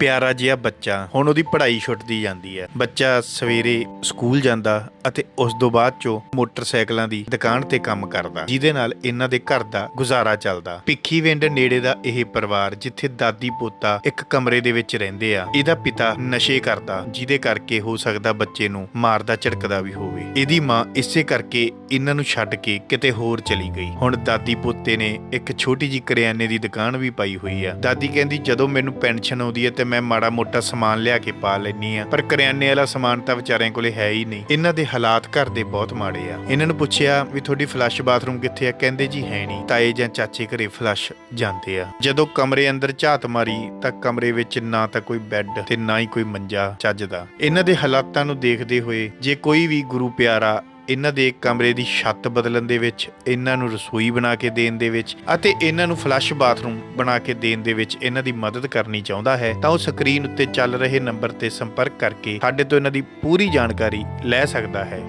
ਪਿਆਰਾ ਜਿਹਾ ਬੱਚਾ। ਹੁਣ ਉਹਦੀ ਪੜ੍ਹਾਈ ਛੁੱਟਦੀ ਜਾਂਦੀ ਹੈ। ਬੱਚਾ ਸਵੇਰੇ ਸਕੂਲ ਜਾਂਦਾ ਅਤੇ ਉਸ ਤੋਂ ਬਾਅਦ ਚੋਂ ਮੋਟਰਸਾਈਕਲਾਂ ਦੀ ਦੁਕਾਨ ਤੇ ਕੰਮ ਕਰਦਾ, ਜਿਹਦੇ ਨਾਲ ਇਹਨਾਂ ਦੇ ਘਰ ਦਾ ਗੁਜ਼ਾਰਾ ਚੱਲਦਾ। ਭਿੱਖੀਵਿੰਡ ਨੇੜੇ ਦਾ ਇਹ ਪਰਿਵਾਰ, ਜਿੱਥੇ ਦਾਦੀ ਪੋਤਾ ਇੱਕ ਕਮਰੇ ਦੇ ਵਿੱਚ ਰਹਿੰਦੇ ਆ, ਇਹਦਾ ਪਿਤਾ ਨਸ਼ੇ ਕਰਦਾ, ਜਿਹਦੇ ਕਰਕੇ ਹੋ ਸਕਦਾ ਬੱਚੇ ਨੂੰ ਮਾਰਦਾ ਝੜਕਦਾ ਵੀ ਹੋਵੇ। ਇਹਦੀ ਮਾਂ ਇਸੇ ਕਰਕੇ ਇਹਨਾਂ ਨੂੰ ਛੱਡ ਕੇ ਕਿਤੇ ਹੋਰ ਚਲੀ ਗਈ। ਹੁਣ ਦਾਦੀ ਪੋਤੇ ਨੇ ਇੱਕ ਛੋਟੀ ਜੀ ਕਰਿਆਨੇ ਦੀ ਦੁਕਾਨ ਵੀ ਪਾਈ ਹੋਈ ਆ। ਦਾਦੀ ਕਹਿੰਦੀ, ਜਦੋਂ ਮੈਨੂੰ ਪੈਨਸ਼ਨ ਆਉਂਦੀ ਹੈ ਤੇ ਮੈਂ ਮਾੜਾ ਮੋਟਾ ਸਮਾਨ ਲਿਆ ਕੇ ਪਾ ਲੈਣੀ ਆ ਪਰ ਕਰਿਆਨੇ ਵਾਲਾ ਸਮਾਨ ਤਾਂ ਵਿਚਾਰਿਆਂ ਕੋਲੇ ਹੈ ਹੀ ਨਹੀਂ। ਇਹਨਾਂ ਦੇ ਹਾਲਾਤ ਘਰ ਦੇ ਬਹੁਤ ਮਾੜੇ ਆ। ਇਹਨਾਂ ਨੂੰ ਪੁੱਛਿਆ ਵੀ ਤੁਹਾਡੀ ਫਲੱਸ਼ ਬਾਥਰੂਮ ਕਿੱਥੇ ਆ? ਕਹਿੰਦੇ ਜੀ ਹੈ ਨਹੀਂ। ਤਾਏ ਜਾਂ ਚਾਚੇ ਘਰੇ ਫਲੱਸ਼ ਜਾਂਦੇ ਆ। ਜਦੋਂ ਕਮਰੇ ਅੰਦਰ ਝਾਤ ਮਾਰੀ ਤਾਂ ਕਮਰੇ ਵਿੱਚ ਨਾ ਤਾਂ ਕੋਈ ਬੈੱਡ ਤੇ ਨਾ ਹੀ ਕੋਈ ਮੰਜਾ ਚੱਜਦਾ। ਇਹਨਾਂ ਦੇ ਹਾਲਾਤਾਂ ਨੂੰ ਦੇਖਦੇ ਹੋਏ ਜੇ ਕੋਈ ਵੀ ਗੁਰੂ ਪਿਆਰਾ ਇਹਨਾਂ ਦੇ ਕਮਰੇ ਦੀ ਛੱਤ ਬਦਲਣ ਦੇ ਵਿੱਚ, ਇਹਨਾਂ ਨੂੰ ਰਸੋਈ ਬਣਾ ਕੇ ਦੇਣ ਦੇ ਵਿੱਚ ਅਤੇ ਇਹਨਾਂ ਨੂੰ ਫਲੱਸ਼ ਬਾਥਰੂਮ ਬਣਾ ਕੇ ਦੇਣ ਦੇ ਵਿੱਚ ਇਹਨਾਂ ਦੀ ਮਦਦ ਕਰਨੀ ਚਾਹੁੰਦਾ ਹੈ, ਤਾਂ ਉਹ ਸਕਰੀਨ ਉੱਤੇ ਚੱਲ ਰਹੇ ਨੰਬਰ ਤੇ ਸੰਪਰਕ ਕਰਕੇ ਸਾਡੇ ਤੋਂ ਇਹਨਾਂ ਦੀ ਪੂਰੀ ਜਾਣਕਾਰੀ ਲੈ ਸਕਦਾ ਹੈ।